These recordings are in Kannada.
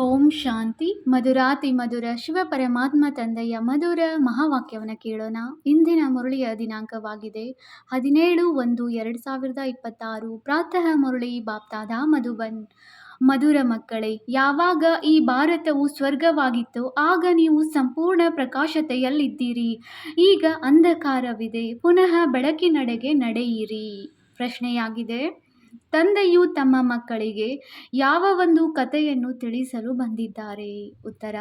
ಓಂ ಶಾಂತಿ. ಮಧುರಾತಿ ಮಧುರ ಶಿವ ಪರಮಾತ್ಮ ತಂದೆಯ ಮಧುರ ಮಹಾವಾಕ್ಯವನ್ನು ಕೇಳೋಣ. ಇಂದಿನ ಮುರಳಿಯ ದಿನಾಂಕವಾಗಿದೆ. ಹದಿನೇಳು ಒಂದು ಎರಡು ಸಾವಿರದ ಇಪ್ಪತ್ತಾರು. ಪ್ರಾತಃ ಮುರಳಿ ಬಾಪ್ತಾದ ಮಧುಬನ್. ಮಧುರ ಮಕ್ಕಳೇ, ಯಾವಾಗ ಈ ಭಾರತವು ಸ್ವರ್ಗವಾಗಿತ್ತೋ ಆಗ ನೀವು ಸಂಪೂರ್ಣ ಪ್ರಕಾಶತೆಯಲ್ಲಿದ್ದೀರಿ. ಈಗ ಅಂಧಕಾರವಿದೆ, ಪುನಃ ಬೆಳಕಿನಡೆಗೆ ನಡೆಯಿರಿ. ಪ್ರಶ್ನೆಯಾಗಿದೆ ತಂದೆಯು ತಮ್ಮ ಮಕ್ಕಳಿಗೆ ಯಾವ ಒಂದು ಕಥೆಯನ್ನು ತಿಳಿಸಲು ಬಂದಿದ್ದಾರೆ? ಉತ್ತರ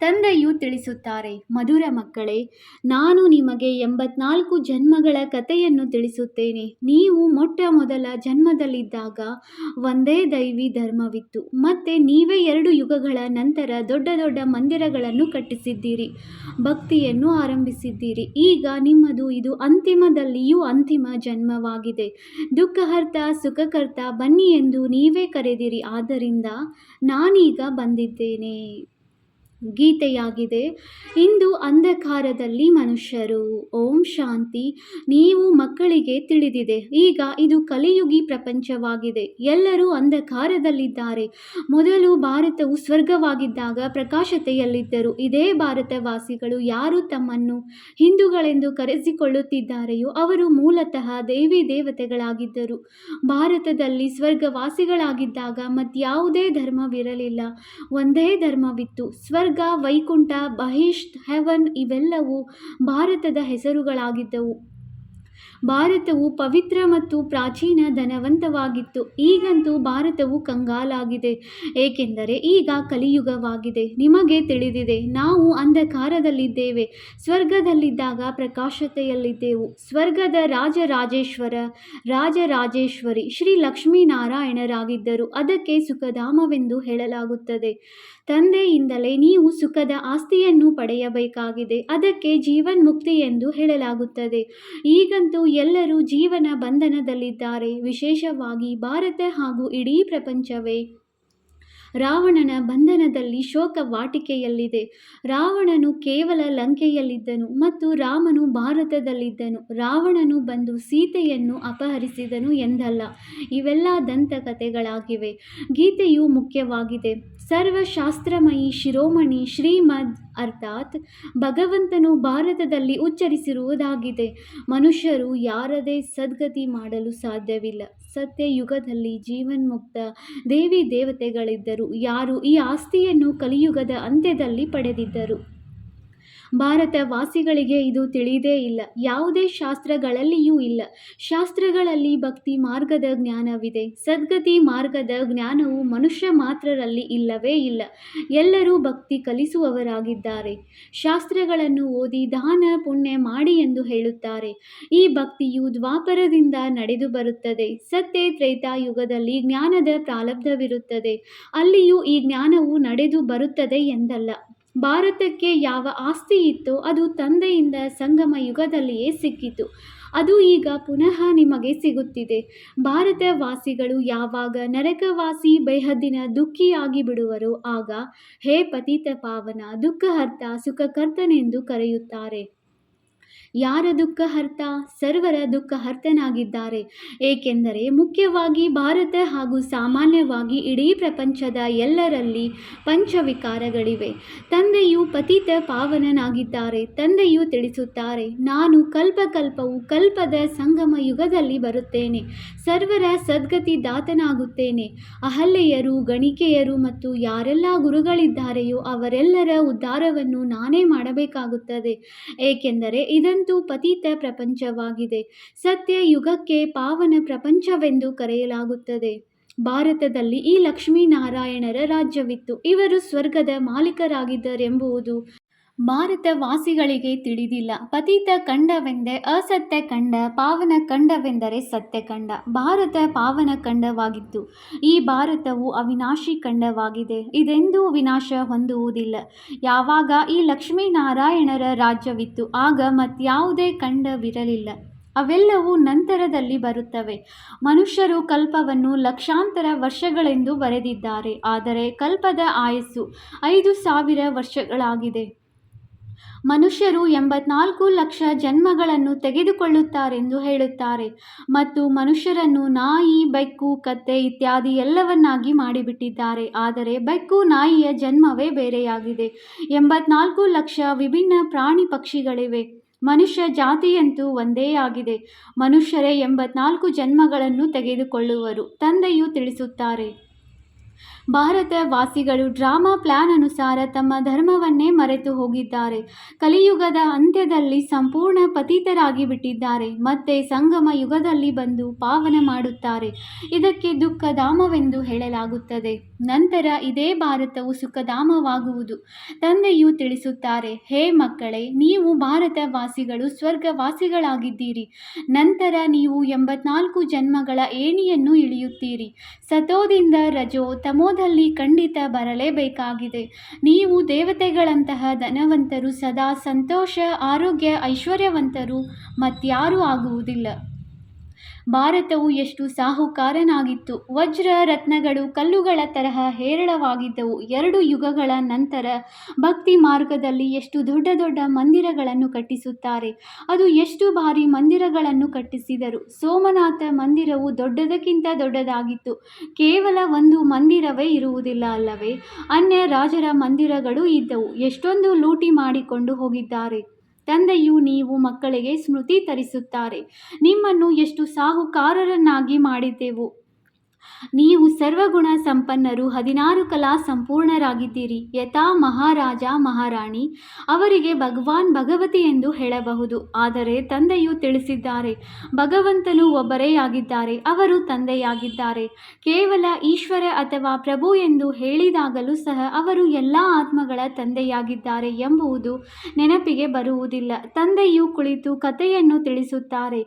ತಂದೆಯು ತಿಳಿಸುತ್ತಾರೆ, ಮಧುರ ಮಕ್ಕಳೇ, ನಾನು ನಿಮಗೆ ಎಂಬತ್ನಾಲ್ಕು ಜನ್ಮಗಳ ಕಥೆಯನ್ನು ತಿಳಿಸುತ್ತೇನೆ. ನೀವು ಮೊಟ್ಟ ಮೊದಲ ಜನ್ಮದಲ್ಲಿದ್ದಾಗ ಒಂದೇ ದೈವಿ ಧರ್ಮವಿತ್ತು. ಮತ್ತೆ ನೀವೇ ಎರಡು ಯುಗಗಳ ನಂತರ ದೊಡ್ಡ ದೊಡ್ಡ ಮಂದಿರಗಳನ್ನು ಕಟ್ಟಿಸಿದ್ದೀರಿ, ಭಕ್ತಿಯನ್ನು ಆರಂಭಿಸಿದ್ದೀರಿ. ಈಗ ನಿಮ್ಮದು ಇದು ಅಂತಿಮದಲ್ಲಿಯೂ ಅಂತಿಮ ಜನ್ಮವಾಗಿದೆ. ದುಃಖಹರ್ತ, ಸುಖಕರ್ತ ಬನ್ನಿ ಎಂದು ನೀವೇ ಕರೆದಿರಿ. ಆದ್ದರಿಂದ ನಾನೀಗ ಬಂದಿದ್ದೇನೆ. ಗೀತೆಯಾಗಿದೆ. ಇಂದು ಅಂಧಕಾರದಲ್ಲಿ ಮನುಷ್ಯರು, ಓಂ ಶಾಂತಿ, ನೀವು ಮಕ್ಕಳಿಗೆ ತಿಳಿದಿದೆ. ಈಗ ಇದು ಕಲಿಯುಗಿ ಪ್ರಪಂಚವಾಗಿದೆ. ಎಲ್ಲರೂ ಅಂಧಕಾರದಲ್ಲಿದ್ದಾರೆ. ಮೊದಲು ಭಾರತವು ಸ್ವರ್ಗವಾಗಿದ್ದಾಗ ಪ್ರಕಾಶತೆಯಲ್ಲಿದ್ದರು. ಇದೇ ಭಾರತವಾಸಿಗಳು ಯಾರು ತಮ್ಮನ್ನು ಹಿಂದೂಗಳೆಂದು ಕರೆಸಿಕೊಳ್ಳುತ್ತಿದ್ದಾರೆಯೋ ಅವರು ಮೂಲತಃ ದೇವಿ ದೇವತೆಗಳಾಗಿದ್ದರು. ಭಾರತದಲ್ಲಿ ಸ್ವರ್ಗವಾಸಿಗಳಾಗಿದ್ದಾಗ ಮತ್ಯಾವುದೇ ಧರ್ಮವಿರಲಿಲ್ಲ. ಒಂದೇ ಧರ್ಮವಿತ್ತು. ಸ್ವರ್ಗ ವೈಕುಂಠ ಬಹಿಷ್ಟ್ ಹೆವನ್ ಇವೆಲ್ಲವೂ ಭಾರತದ ಹೆಸರುಗಳಾಗಿದ್ದವು. ಭಾರತವು ಪವಿತ್ರ ಮತ್ತು ಪ್ರಾಚೀನ ಧನವಂತವಾಗಿತ್ತು. ಈಗಂತೂ ಭಾರತವು ಕಂಗಾಲಾಗಿದೆ. ಏಕೆಂದರೆ ಈಗ ಕಲಿಯುಗವಾಗಿದೆ. ನಿಮಗೆ ತಿಳಿದಿದೆ, ನಾವು ಅಂಧಕಾರದಲ್ಲಿದ್ದೇವೆ. ಸ್ವರ್ಗದಲ್ಲಿದ್ದಾಗ ಪ್ರಕಾಶತೆಯಲ್ಲಿದ್ದೆವು. ಸ್ವರ್ಗದ ರಾಜರಾಜೇಶ್ವರ, ರಾಜರಾಜೇಶ್ವರಿ ಶ್ರೀ ಲಕ್ಷ್ಮೀನಾರಾಯಣರಾಗಿದ್ದರು. ಅದಕ್ಕೆ ಸುಖಧಾಮವೆಂದು ಹೇಳಲಾಗುತ್ತದೆ. ತಂದೆಯಿಂದಲೇ ನೀವು ಸುಖದ ಆಸ್ತಿಯನ್ನು ಪಡೆಯಬೇಕಾಗಿದೆ. ಅದಕ್ಕೆ ಜೀವನ್ ಮುಕ್ತಿ ಎಂದು ಹೇಳಲಾಗುತ್ತದೆ. ಈಗಂತೂ ಎಲ್ಲರೂ ಜೀವನ ಬಂಧನದಲ್ಲಿದ್ದಾರೆ. ವಿಶೇಷವಾಗಿ ಭಾರತ ಹಾಗೂ ಇಡೀ ಪ್ರಪಂಚವೇ. ರಾವಣನ ಬಂಧನದಲ್ಲಿ ಶೋಕ ವಾಟಿಕೆಯಲ್ಲಿದೆ. ರಾವಣನು ಕೇವಲ ಲಂಕೆಯಲ್ಲಿದ್ದನು ಮತ್ತು ರಾಮನು ಭಾರತದಲ್ಲಿದ್ದನು. ರಾವಣನು ಬಂದು ಸೀತೆಯನ್ನು ಅಪಹರಿಸಿದನು ಎಂದಲ್ಲ, ಇವೆಲ್ಲ ದಂತಕಥೆಗಳಾಗಿವೆ. ಗೀತೆಯು ಮುಖ್ಯವಾಗಿದೆ. ಸರ್ವಶಾಸ್ತ್ರಮಯಿ ಶಿರೋಮಣಿ ಶ್ರೀಮದ್ ಅರ್ಥಾತ್ ಭಗವಂತನು ಭಾರತದಲ್ಲಿ ಉಚ್ಚರಿಸಿರುವುದಾಗಿದೆ. ಮನುಷ್ಯರು ಯಾರದೇ ಸದ್ಗತಿ ಮಾಡಲು ಸಾಧ್ಯವಿಲ್ಲ. ಸತ್ಯಯುಗದಲ್ಲಿ ಜೀವನ್ಮುಕ್ತ ದೇವಿ ದೇವತೆಗಳಿದ್ದರು. ಯಾರು ಈ ಆಸ್ತಿಯನ್ನು ಕಲಿಯುಗದ ಅಂತ್ಯದಲ್ಲಿ ಪಡೆದಿದ್ದರು. ಭಾರತ ವಾಸಿಗಳಿಗೆ ಇದು ತಿಳಿದೇ ಇಲ್ಲ. ಯಾವುದೇ ಶಾಸ್ತ್ರಗಳಲ್ಲಿಯೂ ಇಲ್ಲ. ಶಾಸ್ತ್ರಗಳಲ್ಲಿ ಭಕ್ತಿ ಮಾರ್ಗದ ಜ್ಞಾನವಿದೆ. ಸದ್ಗತಿ ಮಾರ್ಗದ ಜ್ಞಾನವು ಮನುಷ್ಯ ಮಾತ್ರರಲ್ಲಿ ಇಲ್ಲವೇ ಇಲ್ಲ. ಎಲ್ಲರೂ ಭಕ್ತಿ ಕಲಿಸುವವರಾಗಿದ್ದಾರೆ. ಶಾಸ್ತ್ರಗಳನ್ನು ಓದಿ ದಾನ ಪುಣ್ಯ ಮಾಡಿ ಎಂದು ಹೇಳುತ್ತಾರೆ. ಈ ಭಕ್ತಿಯು ದ್ವಾಪರದಿಂದ ನಡೆದು ಬರುತ್ತದೆ. ಸತ್ಯ ತ್ರೇತಾಯುಗದಲ್ಲಿ ಜ್ಞಾನದ ಪ್ರಾರಬ್ಧವಿರುತ್ತದೆ ಅಲ್ಲಿಯೂ ಈ ಜ್ಞಾನವು ನಡೆದು ಬರುತ್ತದೆ ಎಂದಲ್ಲ. ಭಾರತಕ್ಕೆ ಯಾವ ಆಸ್ತಿ ಇತ್ತೋ ಅದು ತಂದೆಯಿಂದ ಸಂಗಮ ಯುಗದಲ್ಲಿಯೇ ಸಿಕ್ಕಿತು. ಅದು ಈಗ ಪುನಃ ನಿಮಗೆ ಸಿಗುತ್ತಿದೆ. ಭಾರತವಾಸಿಗಳು ಯಾವಾಗ ನರಕವಾಸಿ ಬೇಹದ್ದಿನ ದುಃಖಿಯಾಗಿ ಬಿಡುವರೋ ಆಗ ಹೇ ಪತಿತ ಪಾವನ ದುಃಖಹರ್ತ ಸುಖಕರ್ತನೆಂದು ಕರೆಯುತ್ತಾರೆ. ಯಾರ ದುಃಖ ಹರ್ತ? ಸರ್ವರ ದುಃಖ ಹರ್ತನಾಗಿದ್ದಾರೆ. ಏಕೆಂದರೆ ಮುಖ್ಯವಾಗಿ ಭಾರತ ಹಾಗೂ ಸಾಮಾನ್ಯವಾಗಿ ಇಡೀ ಪ್ರಪಂಚದ ಎಲ್ಲರಲ್ಲಿ ಪಂಚವಿಕಾರಗಳಿವೆ. ತಂದೆಯು ಪತಿತ ಪಾವನನಾಗಿದ್ದಾರೆ. ತಂದೆಯು ತಿಳಿಸುತ್ತಾರೆ, ನಾನು ಕಲ್ಪಕಲ್ಪವು ಕಲ್ಪದ ಸಂಗಮ ಯುಗದಲ್ಲಿ ಬರುತ್ತೇನೆ. ಸರ್ವರ ಸದ್ಗತಿ ದಾತನಾಗುತ್ತೇನೆ. ಅಹಲ್ಯೆಯರು, ಗಣಿಕೆಯರು ಮತ್ತು ಯಾರೆಲ್ಲ ಗುರುಗಳಿದ್ದಾರೆಯೋ ಅವರೆಲ್ಲರ ಉದ್ಧಾರವನ್ನು ನಾನೇ ಮಾಡಬೇಕಾಗುತ್ತದೆ. ಏಕೆಂದರೆ ಇದಂತೂ ಪತೀತ ಪ್ರಪಂಚವಾಗಿದೆ. ಸತ್ಯ ಯುಗಕ್ಕೆ ಪಾವನ ಪ್ರಪಂಚವೆಂದು ಕರೆಯಲಾಗುತ್ತದೆ. ಭಾರತದಲ್ಲಿ ಈ ಲಕ್ಷ್ಮೀನಾರಾಯಣರ ರಾಜ್ಯವಿತ್ತು. ಇವರು ಸ್ವರ್ಗದ ಮಾಲೀಕರಾಗಿದ್ದರೆಂಬುದು ಭಾರತ ವಾಸಿಗಳಿಗೆ ತಿಳಿದಿಲ್ಲ. ಪತಿತ ಕಂಡವೆಂದೇ ಅಸತ್ಯ ಕಂಡ ಪಾವನ ಕಂಡವೆಂದರೆ ಸತ್ಯ ಕಂಡ ಭಾರತ ಪಾವನ ಕಂಡವಾಗಿತ್ತು ಈ ಭಾರತವು ಅವಿನಾಶಿ ಕಂಡವಾಗಿದೆ ಇದೆಂದೂ ವಿನಾಶ ಹೊಂದುವುದಿಲ್ಲ. ಯಾವಾಗ ಈ ಲಕ್ಷ್ಮೀನಾರಾಯಣರ ರಾಜ್ಯವಿತ್ತು, ಆಗ ಮತ್ಯಾವುದೇ ಕಂಡವಿರಲಿಲ್ಲ ಅವೆಲ್ಲವೂ ನಂತರದಲ್ಲಿ ಬರುತ್ತವೆ. ಮನುಷ್ಯರು ಕಲ್ಪವನ್ನು ಲಕ್ಷಾಂತರ ವರ್ಷಗಳೆಂದು ಬರೆದಿದ್ದಾರೆ. ಆದರೆ ಕಲ್ಪದ ಆಯಸ್ಸು ಐದು ಸಾವಿರ ವರ್ಷಗಳಾಗಿದೆ. ಮನುಷ್ಯರು ಎಂಬತ್ನಾಲ್ಕು ಲಕ್ಷ ಜನ್ಮಗಳನ್ನು ತೆಗೆದುಕೊಳ್ಳುತ್ತಾರೆಂದು ಹೇಳುತ್ತಾರೆ. ಮತ್ತು ಮನುಷ್ಯರನ್ನು ನಾಯಿ, ಬೆಕ್ಕು, ಕತ್ತೆ ಇತ್ಯಾದಿ ಎಲ್ಲವನ್ನಾಗಿ ಮಾಡಿಬಿಟ್ಟಿದ್ದಾರೆ. ಆದರೆ ಬೆಕ್ಕು ನಾಯಿಯ ಜನ್ಮವೇ ಬೇರೆಯಾಗಿದೆ. ಎಂಬತ್ನಾಲ್ಕು ಲಕ್ಷ ವಿಭಿನ್ನ ಪ್ರಾಣಿ ಪಕ್ಷಿಗಳಿವೆ. ಮನುಷ್ಯ ಜಾತಿಯಂತೂ ಒಂದೇ ಆಗಿದೆ. ಮನುಷ್ಯರೇ ಎಂಬತ್ನಾಲ್ಕು ಜನ್ಮಗಳನ್ನು ತೆಗೆದುಕೊಳ್ಳುವರು, ತಂದೆಯು ತಿಳಿಸುತ್ತಾರೆ. ಭಾರತ ವಾಸಿಗಳು ಡ್ರಾಮಾ ಪ್ಲಾನ್ ಅನುಸಾರ ತಮ್ಮ ಧರ್ಮವನ್ನೇ ಮರೆತು ಹೋಗಿದ್ದಾರೆ. ಕಲಿಯುಗದ ಅಂತ್ಯದಲ್ಲಿ ಸಂಪೂರ್ಣ ಪತಿತರಾಗಿ ಬಿಟ್ಟಿದ್ದಾರೆ. ಮತ್ತೆ ಸಂಗಮ ಯುಗದಲ್ಲಿ ಬಂದು ಪಾವನ ಮಾಡುತ್ತಾರೆ. ಇದಕ್ಕೆ ದುಃಖಧಾಮವೆಂದು ಹೇಳಲಾಗುತ್ತದೆ. ನಂತರ ಇದೇ ಭಾರತವು ಸುಖಧಾಮವಾಗುವುದು. ತಂದೆಯು ತಿಳಿಸುತ್ತಾರೆ, ಹೇ ಮಕ್ಕಳೇ, ನೀವು ಭಾರತವಾಸಿಗಳು, ಸ್ವರ್ಗವಾಸಿಗಳಾಗಿದ್ದೀರಿ. ನಂತರ ನೀವು ಎಂಬತ್ನಾಲ್ಕು ಜನ್ಮಗಳ ಏಣಿಯನ್ನು ಇಳಿಯುತ್ತೀರಿ. ಸತೋದಿಂದ ರಜೋ, ತಮೋದಲ್ಲಿ ಖಂಡಿತ ಬರಲೇಬೇಕಾಗಿದೆ. ನೀವು ದೇವತೆಗಳಂತಹ ಧನವಂತರು, ಸದಾ ಸಂತೋಷ, ಆರೋಗ್ಯ, ಐಶ್ವರ್ಯವಂತರು, ಮತ್ಯಾರೂ ಆಗುವುದಿಲ್ಲ. ಭಾರತವು ಎಷ್ಟು ಸಾಹುಕಾರನಾಗಿತ್ತು. ವಜ್ರ ರತ್ನಗಳು ಕಲ್ಲುಗಳ ತರಹ ಹೇರಳವಾಗಿದ್ದವು. ಎರಡು ಯುಗಗಳ ನಂತರ ಭಕ್ತಿ ಮಾರ್ಗದಲ್ಲಿ ಎಷ್ಟು ದೊಡ್ಡ ದೊಡ್ಡ ಮಂದಿರಗಳನ್ನು ಕಟ್ಟಿಸುತ್ತಾರೆ. ಅದು ಎಷ್ಟು ಬಾರಿ ಮಂದಿರಗಳನ್ನು ಕಟ್ಟಿಸಿದರು. ಸೋಮನಾಥ ಮಂದಿರವು ದೊಡ್ಡದಕ್ಕಿಂತ ದೊಡ್ಡದಾಗಿತ್ತು. ಕೇವಲ ಒಂದು ಮಂದಿರವೇ ಇರುವುದಿಲ್ಲ ಅಲ್ಲವೇ? ಅನ್ಯ ರಾಜರ ಮಂದಿರಗಳು ಇದ್ದವು. ಎಷ್ಟೊಂದು ಲೂಟಿ ಮಾಡಿಕೊಂಡು ಹೋಗಿದ್ದಾರೆ. ತಂದೆಯು ನೀವು ಮಕ್ಕಳಿಗೆ ಸ್ಮೃತಿ ತರಿಸುತ್ತಾರೆ. ನಿಮ್ಮನ್ನು ಎಷ್ಟು ಸಾಹುಕಾರರನ್ನಾಗಿ ಮಾಡಿದ್ದೆವು ನೀವು ಸರ್ವಗುಣ ಸಂಪನ್ನರು ಹದಿನಾರು ಕಲಾ ಸಂಪೂರ್ಣರಾಗಿದ್ದೀರಿ. ಯಥಾ ಮಹಾರಾಜ ಮಹಾರಾಣಿ, ಅವರಿಗೆ ಭಗವಾನ್ ಭಗವತಿ ಎಂದು ಹೇಳಬಹುದು. ಆದರೆ ತಂದೆಯು ತಿಳಿಸಿದ್ದಾರೆ, ಭಗವಂತನು ಒಬ್ಬರೇ ಆಗಿದ್ದಾರೆ, ಅವರು ತಂದೆಯಾಗಿದ್ದಾರೆ. ಕೇವಲ ಈಶ್ವರ ಅಥವಾ ಪ್ರಭು ಎಂದು ಹೇಳಿದಾಗಲೂ ಸಹ ಅವರು ಎಲ್ಲ ಆತ್ಮಗಳ ತಂದೆಯಾಗಿದ್ದಾರೆ ಎಂಬುದು ನೆನಪಿಗೆ ಬರುವುದಿಲ್ಲ. ತಂದೆಯು ಕುಳಿತು ಕಥೆಯನ್ನು ತಿಳಿಸುತ್ತಾರೆ,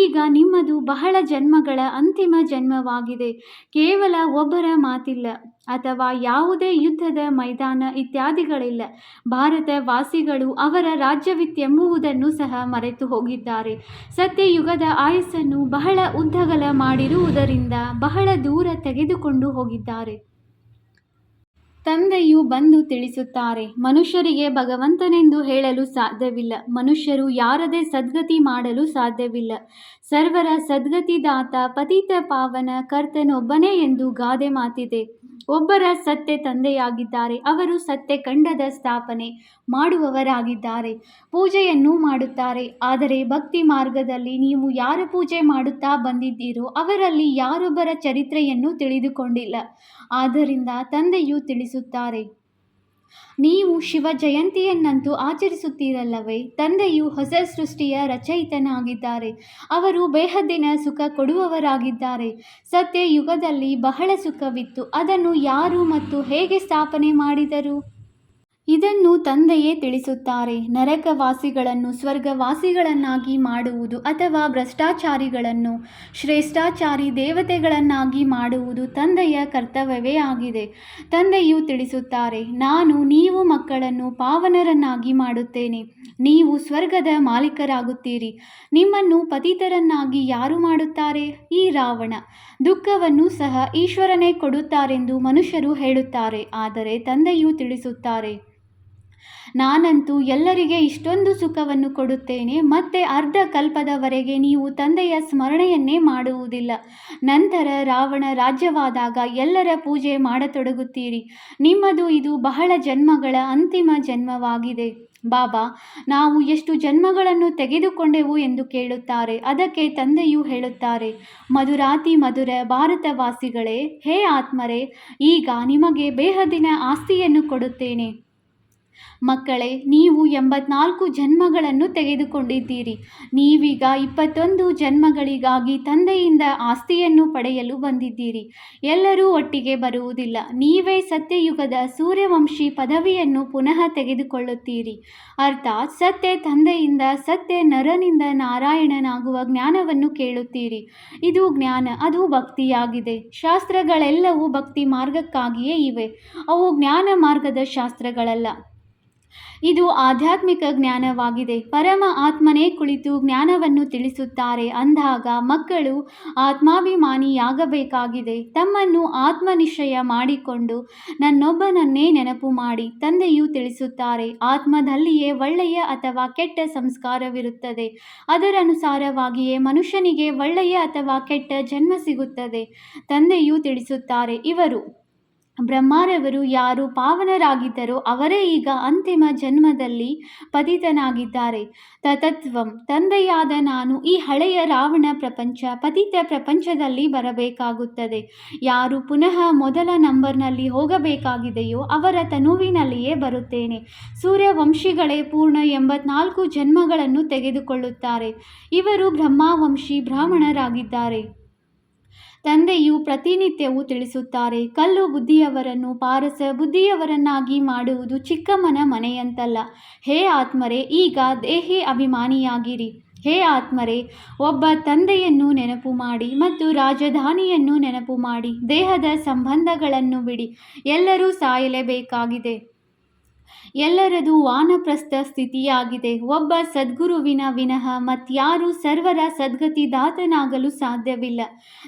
ಈಗ ನಿಮ್ಮದು ಬಹಳ ಜನ್ಮಗಳ ಅಂತಿಮ ಜನ್ಮವಾಗಿದೆ. ಕೇವಲ ಒಬ್ಬರ ಮಾತಿಲ್ಲ ಅಥವಾ ಯಾವುದೇ ಯುದ್ಧದ ಮೈದಾನ ಇತ್ಯಾದಿಗಳಿಲ್ಲ. ಭಾರತ ವಾಸಿಗಳು ಅವರ ರಾಜ್ಯವಿತ್ತೆಂಬುವುದನ್ನು ಸಹ ಮರೆತು ಹೋಗಿದ್ದಾರೆ. ಸತ್ಯಯುಗದ ಆಯಸ್ಸನ್ನು ಬಹಳ ಉದ್ದಗಲ ಮಾಡಿರುವುದರಿಂದ ಬಹಳ ದೂರ ತೆಗೆದುಕೊಂಡು ಹೋಗಿದ್ದಾರೆ. ತಂದೆಯು ಬಂದು ತಿಳಿಸುತ್ತಾರೆ, ಮನುಷ್ಯರಿಗೆ ಭಗವಂತನೆಂದು ಹೇಳಲು ಸಾಧ್ಯವಿಲ್ಲ, ಮನುಷ್ಯರು ಯಾರದೇ ಸದ್ಗತಿ ಮಾಡಲು ಸಾಧ್ಯವಿಲ್ಲ. ಸರ್ವರ ಸದ್ಗತಿದಾತ ಪತಿತ ಪಾವನ ಕರ್ತನೊಬ್ಬನೇ ಎಂದು ಗಾದೆ ಮಾತಿದೆ. ಒಬ್ಬರ ಸತ್ಯ ತಂದೆಯಾಗಿದ್ದಾರೆ. ಅವರು ಸತ್ತೆ ಖಂಡದ ಸ್ಥಾಪನೆ ಮಾಡುವವರಾಗಿದ್ದಾರೆ. ಪೂಜೆಯನ್ನು ಮಾಡುತ್ತಾರೆ. ಆದರೆ ಭಕ್ತಿ ಮಾರ್ಗದಲ್ಲಿ ನೀವು ಯಾರ ಪೂಜೆ ಮಾಡುತ್ತಾ ಬಂದಿದ್ದೀರೋ ಅವರಲ್ಲಿ ಯಾರೊಬ್ಬರ ಚರಿತ್ರೆಯನ್ನು ತಿಳಿದುಕೊಂಡಿಲ್ಲ. ಆದ್ದರಿಂದ ತಂದೆಯು ತಿಳಿಸುತ್ತಾರೆ. ನೀವು ಶಿವ ಜಯಂತಿಯನ್ನಂತೂ ಆಚರಿಸುತ್ತೀರಲ್ಲವೇ? ತಂದೆಯು ಹೊಸ ಸೃಷ್ಟಿಯ ರಚಯಿತನಾಗಿದ್ದಾರೆ. ಅವರು ಬೇಹದ್ದಿನ ಸುಖ ಕೊಡುವವರಾಗಿದ್ದಾರೆ. ಸತ್ಯ ಯುಗದಲ್ಲಿ ಬಹಳ ಸುಖವಿತ್ತು. ಅದನ್ನು ಯಾರು ಮತ್ತು ಹೇಗೆ ಸ್ಥಾಪನೆ ಮಾಡಿದರು? ಇದನ್ನು ತಂದೆಯೇ ತಿಳಿಸುತ್ತಾರೆ. ನರಕವಾಸಿಗಳನ್ನು ಸ್ವರ್ಗವಾಸಿಗಳನ್ನಾಗಿ ಮಾಡುವುದು ಅಥವಾ ಭ್ರಷ್ಟಾಚಾರಿಗಳನ್ನು ಶ್ರೇಷ್ಠಾಚಾರಿ ದೇವತೆಗಳನ್ನಾಗಿ ಮಾಡುವುದು ತಂದೆಯ ಕರ್ತವ್ಯವೇ ಆಗಿದೆ. ತಂದೆಯು ತಿಳಿಸುತ್ತಾರೆ, ನಾನು ನೀವು ಮಕ್ಕಳನ್ನು ಪಾವನರನ್ನಾಗಿ ಮಾಡುತ್ತೇನೆ. ನೀವು ಸ್ವರ್ಗದ ಮಾಲೀಕರಾಗುತ್ತೀರಿ. ನಿಮ್ಮನ್ನು ಪತಿತರನ್ನಾಗಿ ಯಾರು ಮಾಡುತ್ತಾರೆ? ಈ ರಾವಣ. ದುಃಖವನ್ನು ಸಹ ಈಶ್ವರನೇ ಕೊಡುತ್ತಾರೆಂದು ಮನುಷ್ಯರು ಹೇಳುತ್ತಾರೆ. ಆದರೆ ತಂದೆಯು ತಿಳಿಸುತ್ತಾರೆ ನಾನಂತೂ ಎಲ್ಲರಿಗೆ ಇಷ್ಟೊಂದು ಸುಖವನ್ನು ಕೊಡುತ್ತೇನೆ, ಮತ್ತೆ ಅರ್ಧ ಕಲ್ಪದವರೆಗೆ ನೀವು ತಂದೆಯ ಸ್ಮರಣೆಯನ್ನೇ ಮಾಡುವುದಿಲ್ಲ. ನಂತರ ರಾವಣ ರಾಜ್ಯವಾದಾಗ ಎಲ್ಲರ ಪೂಜೆ ಮಾಡತೊಡಗುತ್ತೀರಿ. ನಿಮ್ಮದು ಇದು ಬಹಳ ಜನ್ಮಗಳ ಅಂತಿಮ ಜನ್ಮವಾಗಿದೆ. ಬಾಬಾ, ನಾವು ಎಷ್ಟು ಜನ್ಮಗಳನ್ನು ತೆಗೆದುಕೊಂಡೆವು ಎಂದು ಕೇಳುತ್ತಾರೆ, ಅದಕ್ಕೆ ತಂದೆಯು ಹೇಳುತ್ತಾರೆ, ಮಧುರಾತಿ ಮಧುರ ಭಾರತವಾಸಿಗಳೇ, ಹೇ ಆತ್ಮರೇ, ಈಗ ನಿಮಗೆ ಬೇಹದಿನ ಆಸ್ತಿಯನ್ನು ಕೊಡುತ್ತೇನೆ. ಮಕ್ಕಳೇ, ನೀವು ಎಂಬತ್ನಾಲ್ಕು ಜನ್ಮಗಳನ್ನು ತೆಗೆದುಕೊಂಡಿದ್ದೀರಿ. ನೀವೀಗ ಇಪ್ಪತ್ತೊಂದು ಜನ್ಮಗಳಿಗಾಗಿ ತಂದೆಯಿಂದ ಆಸ್ತಿಯನ್ನು ಪಡೆಯಲು ಬಂದಿದ್ದೀರಿ. ಎಲ್ಲರೂ ಒಟ್ಟಿಗೆ ಬರುವುದಿಲ್ಲ. ನೀವೇ ಸತ್ಯಯುಗದ ಸೂರ್ಯವಂಶಿ ಪದವಿಯನ್ನು ಪುನಃ ತೆಗೆದುಕೊಳ್ಳುತ್ತೀರಿ. ಅರ್ಥಾತ್ ಸತ್ಯ ತಂದೆಯಿಂದ, ಸತ್ಯ ನರನಿಂದ ನಾರಾಯಣನಾಗುವ ಜ್ಞಾನವನ್ನು ಕೇಳುತ್ತೀರಿ. ಇದು ಜ್ಞಾನ, ಅದು ಭಕ್ತಿಯಾಗಿದೆ. ಶಾಸ್ತ್ರಗಳೆಲ್ಲವೂ ಭಕ್ತಿ ಮಾರ್ಗಕ್ಕಾಗಿಯೇ ಇವೆ. ಅವು ಜ್ಞಾನ ಮಾರ್ಗದ ಶಾಸ್ತ್ರಗಳಲ್ಲ. ಇದು ಆಧ್ಯಾತ್ಮಿಕ ಜ್ಞಾನವಾಗಿದೆ. ಪರಮ ಆತ್ಮನೇ ಕುಳಿತು ಜ್ಞಾನವನ್ನು ತಿಳಿಸುತ್ತಾರೆ. ಅಂದಾಗ ಮಕ್ಕಳು ಆತ್ಮಾಭಿಮಾನಿಯಾಗಬೇಕಾಗಿದೆ. ತಮ್ಮನ್ನು ಆತ್ಮನಿಶ್ಚಯ ಮಾಡಿಕೊಂಡು ನನ್ನೊಬ್ಬನನ್ನೇ ನೆನಪು ಮಾಡಿ ತಂದೆಯು ತಿಳಿಸುತ್ತಾರೆ. ಆತ್ಮದಲ್ಲಿಯೇ ಒಳ್ಳೆಯ ಅಥವಾ ಕೆಟ್ಟ ಸಂಸ್ಕಾರವಿರುತ್ತದೆ. ಅದರನುಸಾರವಾಗಿಯೇ ಮನುಷ್ಯನಿಗೆ ಒಳ್ಳೆಯ ಅಥವಾ ಕೆಟ್ಟ ಜನ್ಮ ಸಿಗುತ್ತದೆ. ತಂದೆಯು ತಿಳಿಸುತ್ತಾರೆ, ಇವರು ಬ್ರಹ್ಮರವರು ಯಾರು ಪಾವನರಾಗಿದ್ದರೋ ಅವರೇ ಈಗ ಅಂತಿಮ ಜನ್ಮದಲ್ಲಿ ಪತಿತನಾಗಿದ್ದಾರೆ. ತತತ್ವಂ ತಂದೆಯಾದ ನಾನು ಈ ಹಳೆಯ ರಾವಣ ಪ್ರಪಂಚ, ಪತಿತ ಪ್ರಪಂಚದಲ್ಲಿ ಬರಬೇಕಾಗುತ್ತದೆ. ಯಾರು ಪುನಃ ಮೊದಲ ನಂಬರ್ನಲ್ಲಿ ಹೋಗಬೇಕಾಗಿದೆಯೋ ಅವರ ತನುವಿನಲ್ಲಿಯೇ ಬರುತ್ತೇನೆ. ಸೂರ್ಯವಂಶಿಗಳೇ ಪೂರ್ಣ ಎಂಬತ್ನಾಲ್ಕು ಜನ್ಮಗಳನ್ನು ತೆಗೆದುಕೊಳ್ಳುತ್ತಾರೆ. ಇವರು ಬ್ರಹ್ಮವಂಶಿ, ಬ್ರಾಹ್ಮಣರಾಗಿದ್ದಾರೆ. ತಂದೆಯು ಪ್ರತಿನಿತ್ಯವೂ ತಿಳಿಸುತ್ತಾರೆ, ಕಲ್ಲು ಬುದ್ಧಿಯವರನ್ನು ಪಾರಸ ಬುದ್ಧಿಯವರನ್ನಾಗಿ ಮಾಡುವುದು ಚಿಕ್ಕಮ್ಮನ ಮನೆಯಂತಲ್ಲ. ಹೇ ಆತ್ಮರೇ, ಈಗ ದೇಹಿ ಅಭಿಮಾನಿಯಾಗಿರಿ. ಹೇ ಆತ್ಮರೇ, ಒಬ್ಬ ತಂದೆಯನ್ನು ನೆನಪು ಮಾಡಿ ಮತ್ತು ರಾಜಧಾನಿಯನ್ನು ನೆನಪು ಮಾಡಿ, ದೇಹದ ಸಂಬಂಧಗಳನ್ನು ಬಿಡಿ, ಎಲ್ಲರೂ ಸಾಯಲೇಬೇಕಾಗಿದೆ. ಎಲ್ಲರದು ವಾನಪ್ರಸ್ಥ ಸ್ಥಿತಿಯಾಗಿದೆ. ಒಬ್ಬ ಸದ್ಗುರುವಿನ ವಿನಃ ಮತ್ಯಾರೂ ಸರ್ವರ ಸದ್ಗತಿದಾತನಾಗಲು ಸಾಧ್ಯವಿಲ್ಲ.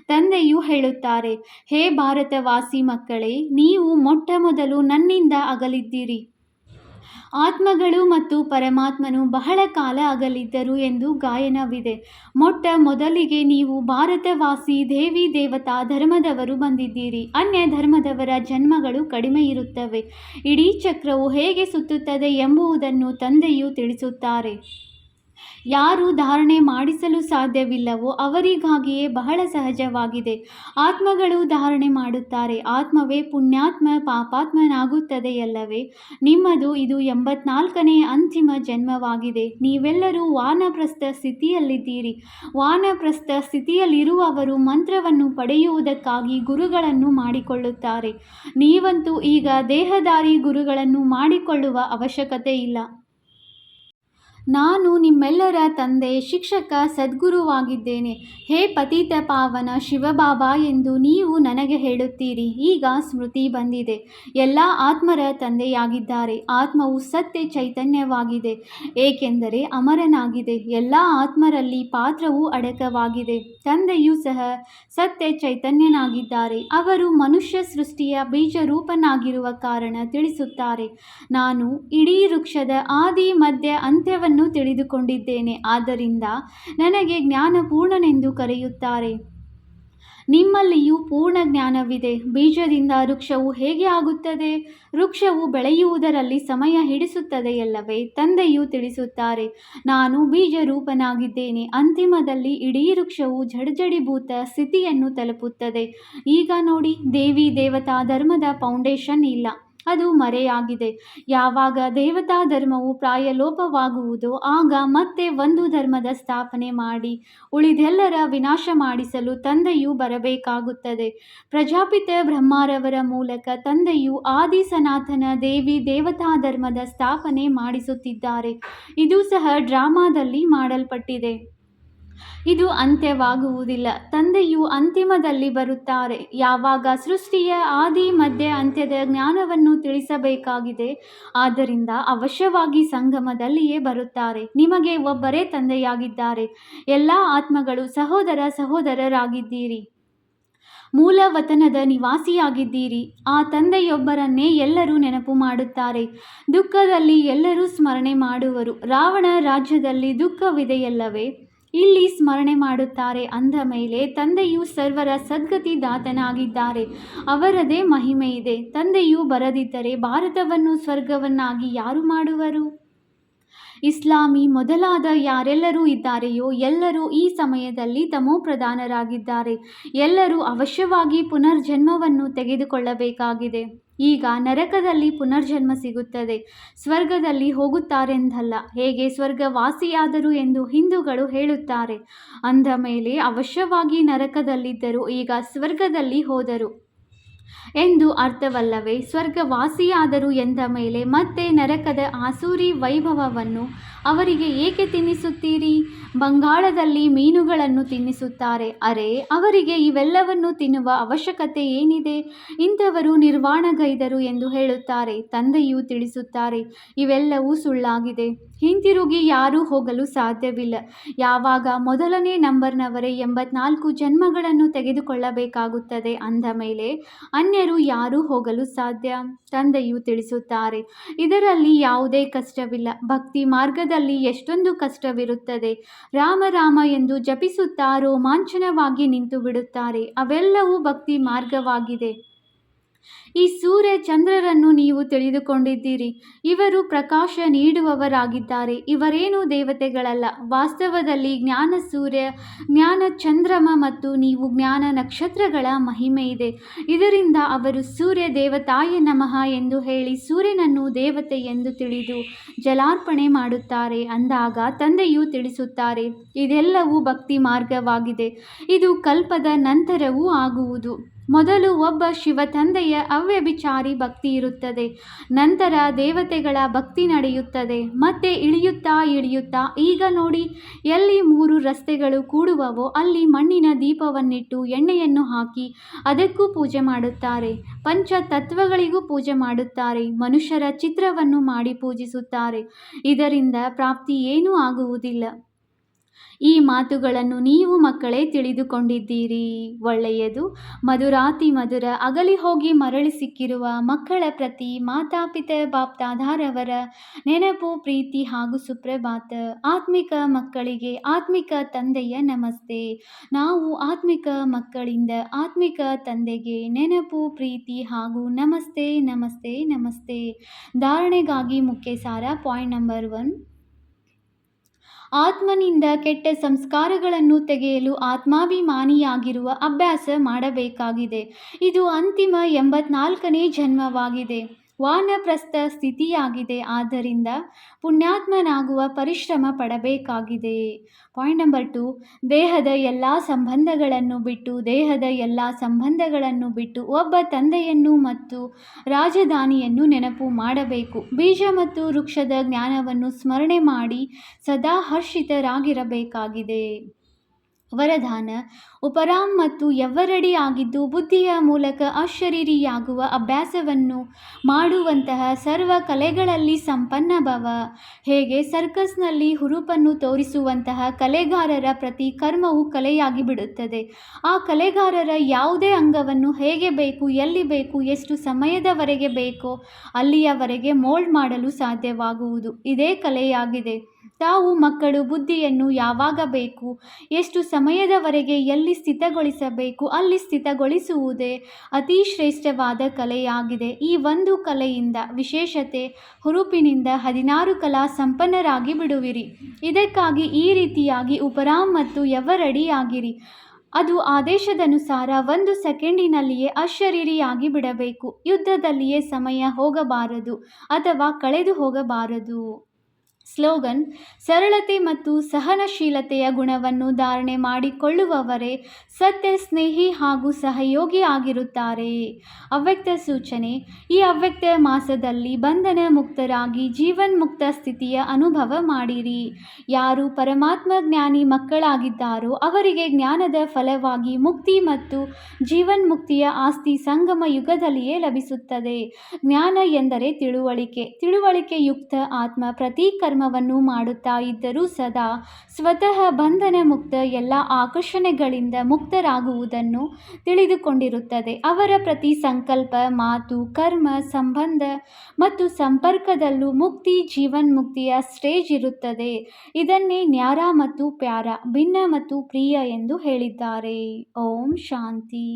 ತಂದೆಯು ಹೇಳುತ್ತಾರೆ, ಹೇ ಭಾರತವಾಸಿ ಮಕ್ಕಳೇ, ನೀವು ಮೊಟ್ಟ ಮೊದಲು ನನ್ನಿಂದ ಅಗಲಿದ್ದೀರಿ. ಆತ್ಮಗಳು ಮತ್ತು ಪರಮಾತ್ಮನು ಬಹಳ ಕಾಲ ಅಗಲಿದ್ದರು ಎಂದು ಗಾಯನವಿದೆ. ಮೊಟ್ಟ ಮೊದಲಿಗೆ ನೀವು ಭಾರತವಾಸಿ, ದೇವಿ, ದೇವತಾ, ಧರ್ಮದವರು ಬಂದಿದ್ದೀರಿ. ಅನ್ಯ ಧರ್ಮದವರ ಜನ್ಮಗಳು ಕಡಿಮೆ ಇರುತ್ತವೆ. ಇಡೀ ಚಕ್ರವು ಹೇಗೆ ಸುತ್ತುತ್ತದೆ ಎಂಬುದನ್ನು ತಂದೆಯು ತಿಳಿಸುತ್ತಾರೆ. ಯಾರು ಧಾರಣೆ ಮಾಡಿಸಲು ಸಾಧ್ಯವಿಲ್ಲವೋ ಅವರಿಗಾಗಿಯೇ ಬಹಳ ಸಹಜವಾಗಿದೆ. ಆತ್ಮಗಳು ಧಾರಣೆ ಮಾಡುತ್ತಾರೆ. ಆತ್ಮವೇ ಪುಣ್ಯಾತ್ಮ, ಪಾಪಾತ್ಮನಾಗುತ್ತದೆಯಲ್ಲವೇ? ನಿಮ್ಮದು ಇದು ಎಂಬತ್ನಾಲ್ಕನೇ ಅಂತಿಮ ಜನ್ಮವಾಗಿದೆ. ನೀವೆಲ್ಲರೂ ವಾನಪ್ರಸ್ಥ ಸ್ಥಿತಿಯಲ್ಲಿದ್ದೀರಿ. ವಾನಪ್ರಸ್ಥ ಸ್ಥಿತಿಯಲ್ಲಿರುವವರು ಮಂತ್ರವನ್ನು ಪಡೆಯುವುದಕ್ಕಾಗಿ ಗುರುಗಳನ್ನು ಮಾಡಿಕೊಳ್ಳುತ್ತಾರೆ. ನೀವಂತೂ ಈಗ ದೇಹದಾರಿ ಗುರುಗಳನ್ನು ಮಾಡಿಕೊಳ್ಳುವ ಅವಶ್ಯಕತೆ ಇಲ್ಲ ನಾನು ನಿಮ್ಮೆಲ್ಲರ ತಂದೆ, ಶಿಕ್ಷಕ, ಸದ್ಗುರುವಾಗಿದ್ದೇನೆ. ಹೇ ಪತಿತ ಪಾವನ ಶಿವಬಾಬಾ ಎಂದು ನೀವು ನನಗೆ ಹೇಳುತ್ತೀರಿ. ಈಗ ಸ್ಮೃತಿ ಬಂದಿದೆ. ಎಲ್ಲ ಆತ್ಮರ ತಂದೆಯಾಗಿದ್ದಾರೆ. ಆತ್ಮವು ಸತ್ಯ ಚೈತನ್ಯವಾಗಿದೆ. ಏಕೆಂದರೆ ಅಮರನಾಗಿದೆ. ಎಲ್ಲ ಆತ್ಮರಲ್ಲಿ ಪಾತ್ರವು ಅಡಕವಾಗಿದೆ. ತಂದೆಯೂ ಸಹ ಸತ್ಯ ಚೈತನ್ಯನಾಗಿದ್ದಾರೆ. ಅವರು ಮನುಷ್ಯ ಸೃಷ್ಟಿಯ ಬೀಜರೂಪನಾಗಿರುವ ಕಾರಣ ತಿಳಿಸುತ್ತಾರೆ. ನಾನು ಇಡೀ ವೃಕ್ಷದ ಆದಿ ಮಧ್ಯ ಅಂತ್ಯವನ್ನು ತಿಳಿದುಕೊಂಡಿದ್ದೇನೆ. ಆದ್ದರಿಂದ ನನಗೆ ಜ್ಞಾನಪೂರ್ಣನೆಂದು ಕರೆಯುತ್ತಾರೆ. ನಿಮ್ಮಲ್ಲಿಯೂ ಪೂರ್ಣ ಜ್ಞಾನವಿದೆ. ಬೀಜದಿಂದ ವೃಕ್ಷವು ಹೇಗೆ ಆಗುತ್ತದೆ? ವೃಕ್ಷವು ಬೆಳೆಯುವುದರಲ್ಲಿ ಸಮಯ ಹಿಡಿಸುತ್ತದೆಯಲ್ಲವೇ? ತಂದೆಯು ತಿಳಿಸುತ್ತಾರೆ, ನಾನು ಬೀಜ ರೂಪನಾಗಿದ್ದೇನೆ ಅಂತಿಮದಲ್ಲಿ ಇಡೀ ವೃಕ್ಷವು ಜಡಜಡಿಭೂತ ಸ್ಥಿತಿಯನ್ನು ತಲುಪುತ್ತದೆ. ಈಗ ನೋಡಿ, ದೇವಿ ದೇವತಾ ಧರ್ಮದ ಫೌಂಡೇಶನ್ ಇಲ್ಲ. ಅದು ಮರೆಯಾಗಿದೆ. ಯಾವಾಗ ದೇವತಾ ಧರ್ಮವು ಪ್ರಾಯಲೋಪವಾಗುವುದೋ ಆಗ ಮತ್ತೆ ಒಂದು ಧರ್ಮದ ಸ್ಥಾಪನೆ ಮಾಡಿ, ಉಳಿದೆಲ್ಲರ ವಿನಾಶ ಮಾಡಿಸಲು ತಂದೆಯು ಬರಬೇಕಾಗುತ್ತದೆ. ಪ್ರಜಾಪಿತ ಬ್ರಹ್ಮರವರ ಮೂಲಕ ತಂದೆಯು ಆದಿ ಸನಾತನ ದೇವಿ ದೇವತಾ ಧರ್ಮದ ಸ್ಥಾಪನೆ ಮಾಡಿಸುತ್ತಿದ್ದಾರೆ. ಇದು ಸಹ ಡ್ರಾಮಾದಲ್ಲಿ ಮಾಡಲ್ಪಟ್ಟಿದೆ. ಇದು ಅಂತ್ಯವಾಗುವುದಿಲ್ಲ. ತಂದೆಯು ಅಂತಿಮದಲ್ಲಿ ಬರುತ್ತಾರೆ. ಯಾವಾಗ ಸೃಷ್ಟಿಯ ಆದಿ ಮಧ್ಯ ಅಂತ್ಯದ ಜ್ಞಾನವನ್ನು ತಿಳಿಸಬೇಕಾಗಿದೆ, ಆದ್ದರಿಂದ ಅವಶ್ಯವಾಗಿ ಸಂಗಮದಲ್ಲಿಯೇ ಬರುತ್ತಾರೆ. ನಿಮಗೆ ಒಬ್ಬರೇ ತಂದೆಯಾಗಿದ್ದಾರೆ. ಎಲ್ಲ ಆತ್ಮಗಳು ಸಹೋದರ ಸಹೋದರರಾಗಿದ್ದೀರಿ. ಮೂಲ ವತನದ ನಿವಾಸಿಯಾಗಿದ್ದೀರಿ. ಆ ತಂದೆಯೊಬ್ಬರನ್ನೇ ಎಲ್ಲರೂ ನೆನಪು ಮಾಡುತ್ತಾರೆ. ದುಃಖದಲ್ಲಿ ಎಲ್ಲರೂ ಸ್ಮರಣೆ ಮಾಡುವರು. ರಾವಣ ರಾಜ್ಯದಲ್ಲಿ ದುಃಖವಿದೆಯಲ್ಲವೇ? ಇಲ್ಲಿ ಸ್ಮರಣೆ ಮಾಡುತ್ತಾರೆ ಅಂದ ಮೇಲೆ ತಂದೆಯು ಸರ್ವರ ಸದ್ಗತಿ ದಾತನಾಗಿದ್ದಾರೆ. ಅವರದೇ ಮಹಿಮೆ ಇದೆ. ತಂದೆಯು ಬರದಿದ್ದರೆ ಭಾರತವನ್ನು ಸ್ವರ್ಗವನ್ನಾಗಿ ಯಾರು ಮಾಡುವರು? ಇಸ್ಲಾಮಿ ಮೊದಲಾದ ಯಾರೆಲ್ಲರೂ ಇದ್ದಾರೆಯೋ? ಎಲ್ಲರೂ ಈ ಸಮಯದಲ್ಲಿ ತಮೋಪ್ರಧಾನರಾಗಿದ್ದಾರೆ. ಎಲ್ಲರೂ ಅವಶ್ಯವಾಗಿ ಪುನರ್ಜನ್ಮವನ್ನು ತೆಗೆದುಕೊಳ್ಳಬೇಕಾಗಿದೆ. ಈಗ ನರಕದಲ್ಲಿ ಪುನರ್ಜನ್ಮ ಸಿಗುತ್ತದೆ. ಸ್ವರ್ಗದಲ್ಲಿ ಹೋಗುತ್ತಾರೆಂದಲ್ಲ, ಹೇಗೆ ಸ್ವರ್ಗವಾಸಿಯಾದರು ಎಂದು ಹಿಂದೂಗಳು ಹೇಳುತ್ತಾರೆ. ಅಂದ ಮೇಲೆ ಅವಶ್ಯವಾಗಿ ನರಕದಲ್ಲಿದ್ದರು ಈಗ ಸ್ವರ್ಗದಲ್ಲಿ ಹೋದರು. ಎಂದು ಅರ್ಥವಲ್ಲವೇ, ಸ್ವರ್ಗವಾಸಿಯಾದರು ಎಂದ ಮೇಲೆ ಮತ್ತೆ ನರಕದ ಆಸೂರಿ ವೈಭವವನ್ನು ಅವರಿಗೆ ಏಕೆ ತಿನ್ನಿಸುತ್ತೀರಿ? ಬಂಗಾಳದಲ್ಲಿ ಮೀನುಗಳನ್ನು ತಿನ್ನಿಸುತ್ತಾರೆ, ಅರೆ, ಅವರಿಗೆ ಇವೆಲ್ಲವನ್ನು ತಿನ್ನುವ ಅವಶ್ಯಕತೆ ಏನಿದೆ? ಇಂಥವರು ನಿರ್ವಾಣಗೈದರು ಎಂದು ಹೇಳುತ್ತಾರೆ, ತಂದೆಯು ತಿಳಿಸುತ್ತಾರೆ, ಇವೆಲ್ಲವೂ ಸುಳ್ಳಾಗಿದೆ. ಹಿಂತಿರುಗಿ ಯಾರೂ ಹೋಗಲು ಸಾಧ್ಯವಿಲ್ಲ. ಯಾವಾಗ ಮೊದಲನೇ ನಂಬರ್ನವರೇ ಎಂಬತ್ನಾಲ್ಕು ಜನ್ಮಗಳನ್ನು ತೆಗೆದುಕೊಳ್ಳಬೇಕಾಗುತ್ತದೆ ಅಂದ ಮೇಲೆ ಅನ್ಯರು ಯಾರೂ ಹೋಗಲು ಸಾಧ್ಯ? ತಂದೆಯು ತಿಳಿಸುತ್ತಾರೆ, ಇದರಲ್ಲಿ ಯಾವುದೇ ಕಷ್ಟವಿಲ್ಲ. ಭಕ್ತಿ ಮಾರ್ಗದಲ್ಲಿ ಎಷ್ಟೊಂದು ಕಷ್ಟವಿರುತ್ತದೆ. ರಾಮ ರಾಮ ಎಂದು ಜಪಿಸುತ್ತಾ ರೋಮಾಂಚನವಾಗಿ ನಿಂತು ಬಿಡುತ್ತಾರೆ ಅವೆಲ್ಲವೂ ಭಕ್ತಿ ಮಾರ್ಗವಾಗಿದೆ. ಈ ಸೂರ್ಯ ಚಂದ್ರರನ್ನು ನೀವು ತಿಳಿದುಕೊಂಡಿದ್ದೀರಿ. ಇವರು ಪ್ರಕಾಶ ನೀಡುವವರಾಗಿದ್ದಾರೆ. ಇವರೇನು ದೇವತೆಗಳಲ್ಲ. ವಾಸ್ತವದಲ್ಲಿ ಜ್ಞಾನ ಸೂರ್ಯ, ಜ್ಞಾನ ಚಂದ್ರಮ ಮತ್ತು ನೀವು ಜ್ಞಾನ ನಕ್ಷತ್ರಗಳ ಮಹಿಮೆ ಇದೆ. ಇದರಿಂದ ಅವರು ಸೂರ್ಯ ದೇವತಾಯ ನಮಃ ಎಂದು ಹೇಳಿ ಸೂರ್ಯನನ್ನು ದೇವತೆ ಎಂದು ತಿಳಿದು ಜಲಾರ್ಪಣೆ ಮಾಡುತ್ತಾರೆ ಅಂದಾಗ ತಂದೆಯು ತಿಳಿಸುತ್ತಾರೆ, ಇದೆಲ್ಲವೂ ಭಕ್ತಿ ಮಾರ್ಗವಾಗಿದೆ. ಇದು ಕಲ್ಪದ ನಂತರವೂ ಆಗುವುದು. ಮೊದಲು ಒಬ್ಬ ಶಿವ ತಂದೆಯ ಅವ್ಯಭಿಚಾರಿ ಭಕ್ತಿ ಇರುತ್ತದೆ. ನಂತರ ದೇವತೆಗಳ ಭಕ್ತಿ ನಡೆಯುತ್ತದೆ. ಮತ್ತೆ ಇಳಿಯುತ್ತಾ ಇಳಿಯುತ್ತಾ, ಈಗ ನೋಡಿ, ಎಲ್ಲಿ ಮೂರು ರಸ್ತೆಗಳು ಕೂಡುವವೋ ಅಲ್ಲಿ ಮಣ್ಣಿನ ದೀಪವನ್ನಿಟ್ಟು ಎಣ್ಣೆಯನ್ನು ಹಾಕಿ ಅದಕ್ಕೂ ಪೂಜೆ ಮಾಡುತ್ತಾರೆ. ಪಂಚ ತತ್ವಗಳಿಗೂ ಪೂಜೆ ಮಾಡುತ್ತಾರೆ. ಮನುಷ್ಯರ ಚಿತ್ರವನ್ನು ಮಾಡಿ ಪೂಜಿಸುತ್ತಾರೆ. ಇದರಿಂದ ಪ್ರಾಪ್ತಿ ಏನೂ ಆಗುವುದಿಲ್ಲ. ಈ ಮಾತುಗಳನ್ನು ನೀವು ಮಕ್ಕಳೇ ತಿಳಿದುಕೊಂಡಿದ್ದೀರಿ. ಒಳ್ಳೆಯದು. ಮಧುರಾತಿ ಮಧುರ ಅಗಲಿ ಹೋಗಿ ಮರಳಿ ಸಿಕ್ಕಿರುವ ಮಕ್ಕಳ ಪ್ರತಿ ಮಾತಾಪಿತ ಬಾಪ್ತಾಧಾರವರ ನೆನಪು, ಪ್ರೀತಿ ಹಾಗೂ ಸುಪ್ರಭಾತ. ಆತ್ಮಿಕ ಮಕ್ಕಳಿಗೆ ಆತ್ಮಿಕ ತಂದೆಯ ನಮಸ್ತೆ. ನಾವು ಆತ್ಮಿಕ ಮಕ್ಕಳಿಂದ ಆತ್ಮಿಕ ತಂದೆಗೆ ನೆನಪು, ಪ್ರೀತಿ ಹಾಗೂ ನಮಸ್ತೆ ನಮಸ್ತೆ ನಮಸ್ತೆ. ಧಾರಣೆಗಾಗಿ ಮುಖ್ಯ ಸಾರ ಪಾಯಿಂಟ್ ನಂಬರ್ ಒನ್. ಆತ್ಮನಿಂದ ಕೆಟ್ಟ ಸಂಸ್ಕಾರಗಳನ್ನು ತೆಗೆಯಲು ಆತ್ಮಾಭಿಮಾನಿಯಾಗಿರುವ ಅಭ್ಯಾಸ ಮಾಡಬೇಕಾಗಿದೆ. ಇದು ಅಂತಿಮ ಎಂಬತ್ನಾಲ್ಕನೇ ಜನ್ಮವಾಗಿದೆ. ವಾನಪ್ರಸ್ಥ ಸ್ಥಿತಿಯಾಗಿದೆ. ಆದ್ದರಿಂದ ಪುಣ್ಯಾತ್ಮನಾಗುವ ಪರಿಶ್ರಮ ಪಡಬೇಕಾಗಿದೆ. ಪಾಯಿಂಟ್ ನಂಬರ್ ಟು, ದೇಹದ ಎಲ್ಲ ಸಂಬಂಧಗಳನ್ನು ಬಿಟ್ಟು, ದೇಹದ ಎಲ್ಲ ಸಂಬಂಧಗಳನ್ನು ಬಿಟ್ಟು ಒಬ್ಬ ತಂದೆಯನ್ನು ಮತ್ತು ರಾಜಧಾನಿಯನ್ನು ನೆನಪು ಮಾಡಬೇಕು. ಬೀಜ ಮತ್ತು ವೃಕ್ಷದ ಜ್ಞಾನವನ್ನು ಸ್ಮರಣೆ ಮಾಡಿ ಸದಾ ಹರ್ಷಿತರಾಗಿರಬೇಕಾಗಿದೆ. ವರದಾನ. ಉಪರಾಮ್ ಮತ್ತು ಎವ್ವರಡಿ ಆಗಿದ್ದು ಬುದ್ಧಿಯ ಮೂಲಕ ಅಶರೀರಿಯಾಗುವ ಅಭ್ಯಾಸವನ್ನು ಮಾಡುವಂತಹ ಸರ್ವ ಕಲೆಗಳಲ್ಲಿ ಸಂಪನ್ನ ಭವ. ಹೇಗೆ ಸರ್ಕಸ್ನಲ್ಲಿ ಹುರುಪನ್ನು ತೋರಿಸುವಂತಹ ಕಲೆಗಾರರ ಪ್ರತಿ ಕರ್ಮವು ಕಲೆಯಾಗಿ ಬಿಡುತ್ತದೆ. ಆ ಕಲೆಗಾರರ ಯಾವುದೇ ಅಂಗವನ್ನು ಹೇಗೆ ಬೇಕು, ಎಲ್ಲಿ ಬೇಕು, ಎಷ್ಟು ಸಮಯದವರೆಗೆ ಬೇಕೋ ಅಲ್ಲಿಯವರೆಗೆ ಮೋಲ್ಡ್ ಮಾಡಲು ಸಾಧ್ಯವಾಗುವುದು. ಇದೇ ಕಲೆಯಾಗಿದೆ. ತಾವು ಮಕ್ಕಳು ಬುದ್ಧಿಯನ್ನು ಯಾವಾಗ ಬೇಕು? ಎಷ್ಟು ಸಮಯದವರೆಗೆ ಎಲ್ಲಿ ಸ್ಥಿತಗೊಳಿಸಬೇಕು? ಅಲ್ಲಿ ಸ್ಥಿತಗೊಳಿಸುವುದೇ ಅತಿ ಶ್ರೇಷ್ಠವಾದ ಕಲೆಯಾಗಿದೆ. ಈ ಒಂದು ಕಲೆಯಿಂದ ವಿಶೇಷತೆ, ಹುರುಪಿನಿಂದ ಹದಿನಾರು ಕಲಾ ಸಂಪನ್ನರಾಗಿ ಬಿಡುವಿರಿ. ಇದಕ್ಕಾಗಿ ಈ ರೀತಿಯಾಗಿ ಉಪರಾಮ್ ಮತ್ತು ಯವರಡಿಯಾಗಿರಿ ಅದು ಆದೇಶದನುಸಾರ ಒಂದು ಸೆಕೆಂಡಿನಲ್ಲಿಯೇ ಅಶರೀರಿಯಾಗಿ ಬಿಡಬೇಕು. ಯುದ್ಧದಲ್ಲಿಯೇ ಸಮಯ ಹೋಗಬಾರದು ಅಥವಾ ಕಳೆದು ಹೋಗಬಾರದು. ಸ್ಲೋಗನ್, ಸರಳತೆ ಮತ್ತು ಸಹನಶೀಲತೆಯ ಗುಣವನ್ನು ಧಾರಣೆ ಮಾಡಿಕೊಳ್ಳುವವರೇ ಸತ್ಯ ಸ್ನೇಹಿ ಹಾಗೂ ಸಹಯೋಗಿ ಆಗಿರುತ್ತಾರೆ. ಅವ್ಯಕ್ತ ಸೂಚನೆ, ಈ ಅವ್ಯಕ್ತ ಮಾಸದಲ್ಲಿ ಬಂಧನ ಮುಕ್ತರಾಗಿ ಜೀವನ್ ಮುಕ್ತ ಸ್ಥಿತಿಯ ಅನುಭವ ಮಾಡಿರಿ. ಯಾರು ಪರಮಾತ್ಮ ಜ್ಞಾನಿ ಮಕ್ಕಳಾಗಿದ್ದಾರೋ ಅವರಿಗೆ ಜ್ಞಾನದ ಫಲವಾಗಿ ಮುಕ್ತಿ ಮತ್ತು ಜೀವನ್ ಮುಕ್ತಿಯ ಆಸ್ತಿ ಸಂಗಮ ಯುಗದಲ್ಲಿಯೇ ಲಭಿಸುತ್ತದೆ. ಜ್ಞಾನ ಎಂದರೆ ತಿಳುವಳಿಕೆ, ತಿಳುವಳಿಕೆಯುಕ್ತ ಆತ್ಮ ಪ್ರತಿ ಕರ್ಮವನ್ನು ಮಾಡುತ್ತಾ ಇದ್ದರೂ ಸದಾ ಸ್ವತಃ ಬಂಧನ ಮುಕ್ತ ಎಲ್ಲ ಆಕರ್ಷಣೆಗಳಿಂದ ಮುಕ್ತರಾಗುವುದನ್ನು ತಿಳಿದುಕೊಂಡಿರುತ್ತದೆ. ಅವರ ಪ್ರತಿ ಸಂಕಲ್ಪ, ಮಾತು, ಕರ್ಮ, ಸಂಬಂಧ ಮತ್ತು ಸಂಪರ್ಕದಲ್ಲೂ ಮುಕ್ತಿ ಜೀವನ್ಮುಕ್ತಿಯ ಸ್ಟೇಜ್ ಇರುತ್ತದೆ. ಇದನ್ನೇ ನ್ಯಾರ ಮತ್ತು ಪ್ಯಾರ, ಭಿನ್ನ ಮತ್ತು ಪ್ರಿಯ ಎಂದು ಹೇಳಿದ್ದಾರೆ. ಓಂ ಶಾಂತಿ.